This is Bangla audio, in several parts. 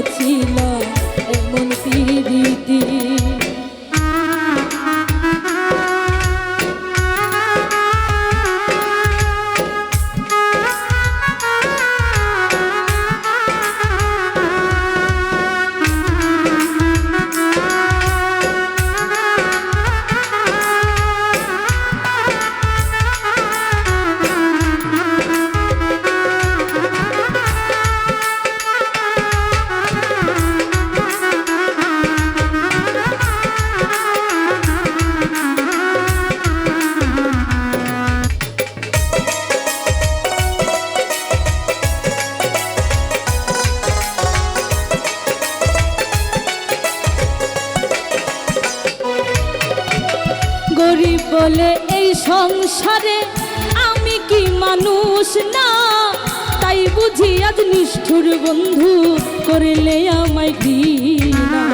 করিয়াছিলাম বলে, এই সংসারে আমি কি মানুষ না? তাই বুঝি আজ নিষ্ঠুর বন্ধু করলে আমায় ঘৃণা।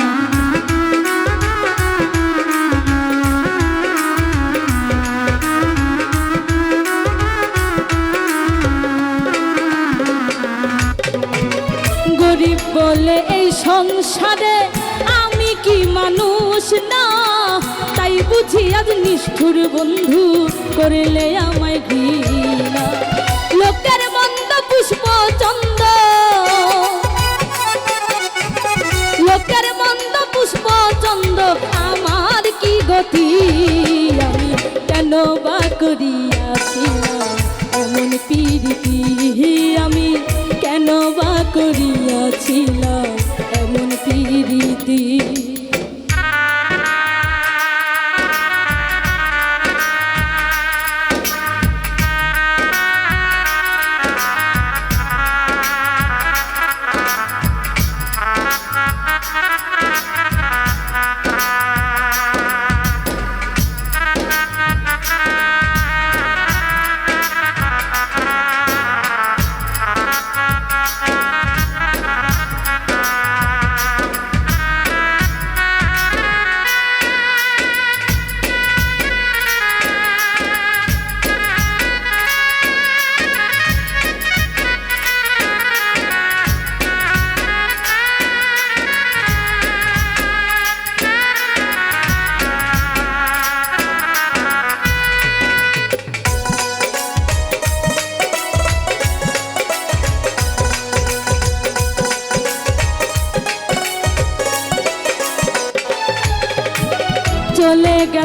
গরিব বলে, এই সংসারে আমি কি মানুষ না? তাই বুঝি আজ নিষ্ঠুর বন্ধু করলে আমায় ঘৃণা। লোকের মন্দ পুষ্প চন্দ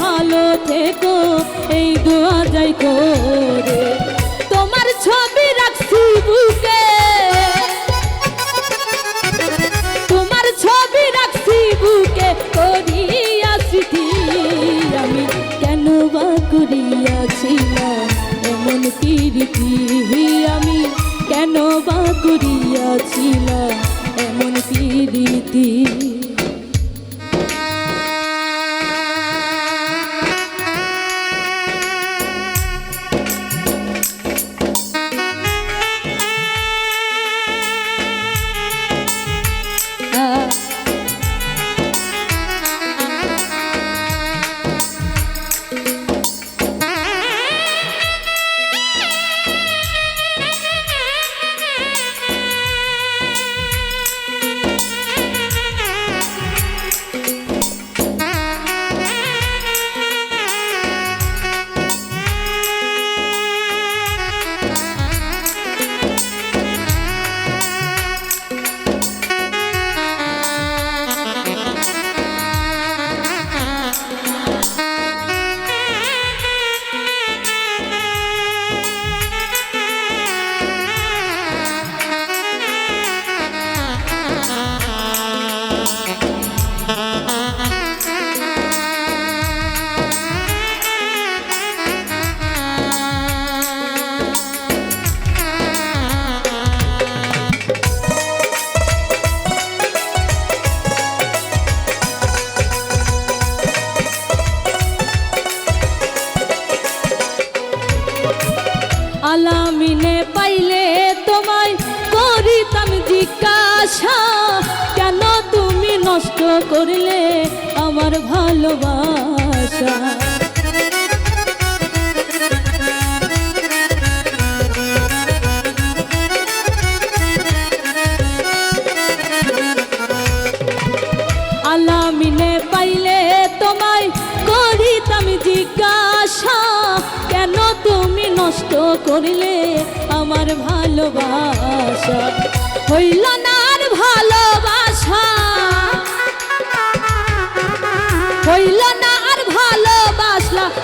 ভালো থেকো, এই দোয়া যাই করে। তোমার ছবি রাখছি বুকে। তোমার ছবি রাখছি বুকে, করিয়া স্মৃতি আমি কেন বা করিয়াছিলাম এমন প্রীতি আমি কেন বা করিয়াছিলাম এমন প্রীতি নষ্ট করলে আমার ভালোবাসা। আলামিনে পাইলে তোমায় করিতাম জিজ্ঞাসা, কেন তুমি নষ্ট করলে আমার ভালোবাসা? হইল না ভালোবাসা।